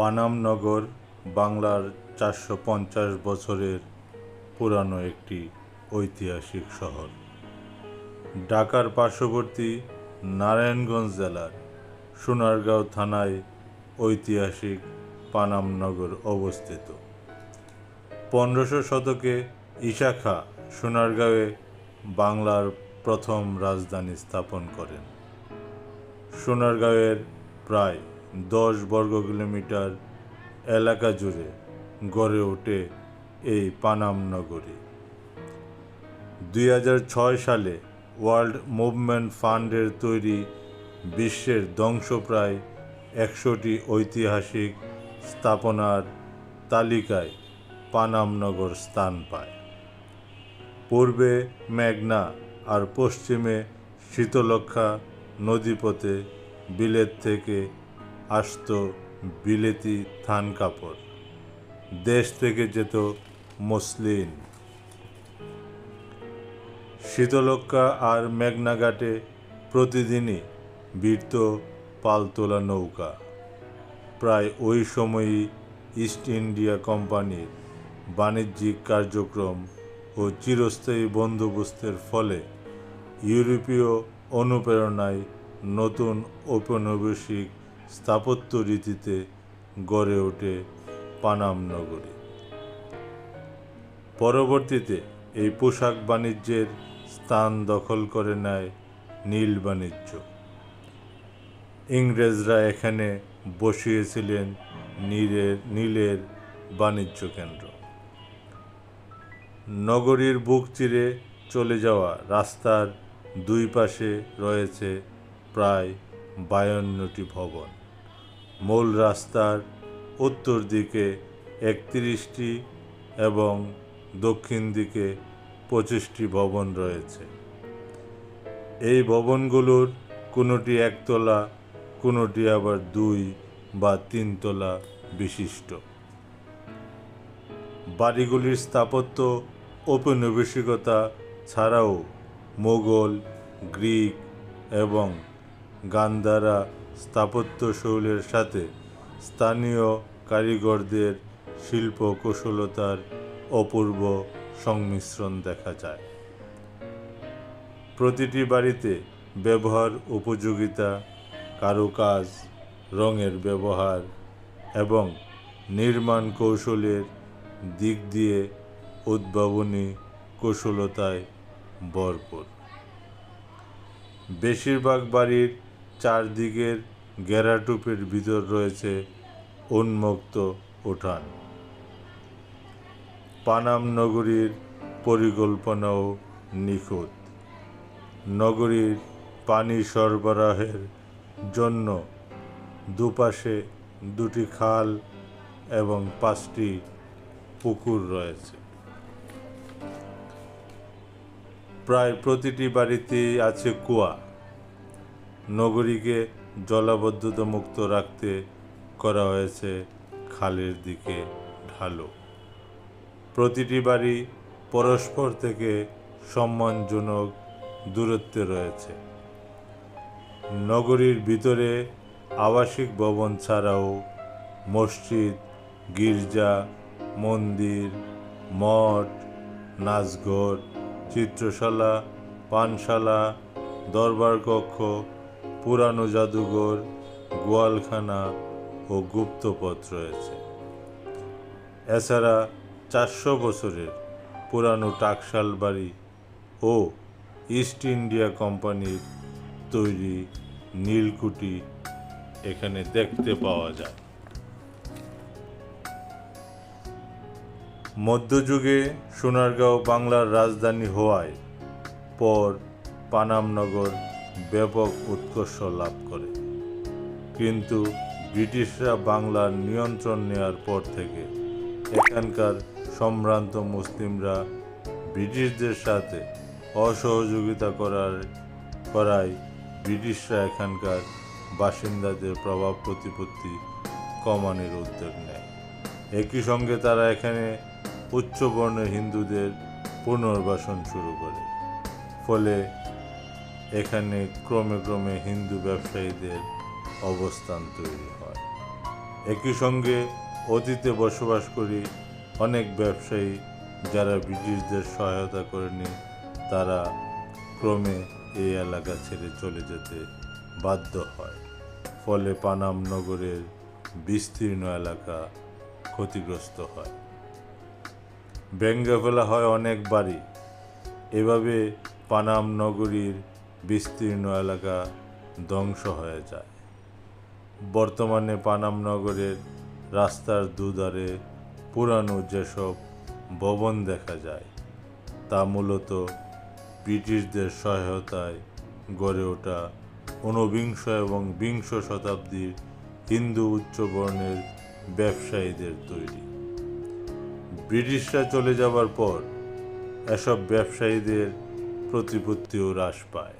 পানামনগর বাংলার চারশো পঞ্চাশ বছরের পুরানো একটি ঐতিহাসিক শহর। ঢাকার পার্শ্ববর্তী নারায়ণগঞ্জ জেলার সোনারগাঁও থানায় ঐতিহাসিক পানামনগর অবস্থিত। পনেরোশো শতকে ইশাখা সোনারগাঁওয়ে বাংলার প্রথম রাজধানী স্থাপন করেন। সোনারগাঁওয়ের প্রায় দশ বর্গ কিলোমিটার এলাকা জুড়ে গড়ে ওঠে এই পানাম নগরী। দুই হাজার ছয় সালে ওয়ার্ল্ড মুভমেন্ট ফান্ডের তৈরি বিশ্বের ধ্বংসপ্রায় একশোটি ঐতিহাসিক স্থাপনার তালিকায় পানামনগর স্থান পায়। পূর্বে মেঘনা আর পশ্চিমে শীতলক্ষা নদীপথে বিলেত থেকে আসত বিলেতি থান কাপড়। দেশ থেকে যেত মসলিন। শীতলক্ষা আর মেঘনাঘাটে প্রতিদিনই বীরত পালতোলা নৌকা। প্রায় ওই সময়ই ইস্ট ইন্ডিয়া কোম্পানির বাণিজ্যিক কার্যক্রম ও চিরস্থায়ী বন্দোবস্তের ফলে ইউরোপীয় অনুপ্রেরণায় নতুন ঔপনিবেশিক স্থাপত্য রীতিতে গড়ে ওঠে পানাম নগরী। পরবর্তীতে এই পোশাক বাণিজ্যের স্থান দখল করে নেয় নীল বাণিজ্য। ইংরেজরা এখানে বসিয়েছিলেন নীলের নীলের বাণিজ্য কেন্দ্র। নগরীর বুক চিরে চলে যাওয়া রাস্তার দুই পাশে রয়েছে প্রায় বায়ান্নটি ভবন। মূল রাস্তার উত্তর দিকে একত্রিশটি এবং দক্ষিণ দিকে পঁচিশটি ভবন রয়েছে। এই ভবনগুলোর কোনোটি একতলা, কোনোটি আবার দুই বা তিনতলা বিশিষ্ট। বাড়িগুলির স্থাপত্য ঔপনিবেশিকতা ছাড়াও মোগল, গ্রিক এবং গান্ধারা স্থাপত্য শৈলের সাথে স্থানীয় কারিগরদের শিল্প কৌশলতার অপূর্ব সংমিশ্রণ দেখা যায়। প্রতিটি বাড়িতে ব্যবহার উপযোগিতা, কারুকাজ, রঙের ব্যবহার এবং নির্মাণ কৌশলের দিক দিয়ে উদ্ভাবনী কৌশলতায় ভরপুর। বেশিরভাগ বাড়ির চারদিকের ঘেরাটুপের ভিতর রয়েছে উন্মুক্ত উঠান। পানাম নগরীর পরিকল্পনাও নিখুঁত। নগরীর পানি সরবরাহের জন্য দুপাশে দুটি খাল এবং পাঁচটি পুকুর রয়েছে। প্রায় প্রতিটি বাড়িতেই আছে কুয়া। নগরীকে জলাবদ্ধতা মুক্ত রাখতে করা হয়েছে খালের দিকে ঢালো। প্রতিটি বাড়ি পরস্পর থেকে সম্মানজনক দূরত্বে রয়েছে। নগরীর ভিতরে আবাসিক ভবন ছাড়াও মসজিদ, গির্জা, মন্দির, মঠ, নাচঘর, চিত্রশালা, পানশালা, দরবার কক্ষ পুরানো জাদুঘর, গোয়ালখানা ও গুপ্তপথ রয়েছে। এছাড়া চারশো বছরের পুরানো টাকশাল বাড়ি ও ইস্ট ইন্ডিয়া কোম্পানির তৈরি নীলকুঠি এখানে দেখতে পাওয়া যায়। মধ্যযুগে সোনারগাঁও বাংলার রাজধানী হওয়ায় পর পানামনগর ব্যাপক উৎকর্ষ লাভ করে। কিন্তু ব্রিটিশরা বাংলার নিয়ন্ত্রণ নেওয়ার পর থেকে এখানকার সম্ভ্রান্ত মুসলিমরা ব্রিটিশদের সাথে অসহযোগিতা করার, করায় ব্রিটিশরা এখানকার বাসিন্দাদের প্রভাব প্রতিপত্তি কমানোর উদ্যোগ নেয়। একই সঙ্গে তারা এখানে উচ্চবর্ণের হিন্দুদের পুনর্বাসন শুরু করে। ফলে এখানে ক্রমে ক্রমে হিন্দু ব্যবসায়ীদের অবস্থান তৈরি হয়। একই সঙ্গে অতীতে বসবাস করি অনেক ব্যবসায়ী যারা ব্রিটিশদের সহায়তা করেনি, তারা ক্রমে এই এলাকা ছেড়ে চলে যেতে বাধ্য হয়। ফলে পানাম নগরের বিস্তীর্ণ এলাকা ক্ষতিগ্রস্ত হয়। ভেঙ্গে ফেলা হয় অনেক বাড়ি। এভাবে পানাম নগরীর বিস্তীর্ণ এলাকা ধ্বংস হয়ে যায়। বর্তমানে পানাম নগরের রাস্তার দুধারে পুরানো যেসব ভবন দেখা যায়, তা মূলত ব্রিটিশদের সহায়তায় গড়ে ওঠা ঊনবিংশ এবং বিংশ শতাব্দীর হিন্দু উচ্চবর্ণের ব্যবসায়ীদের তৈরি। ব্রিটিশরা চলে যাবার পর এসব ব্যবসায়ীদের প্রতিপত্তিও হ্রাস পায়।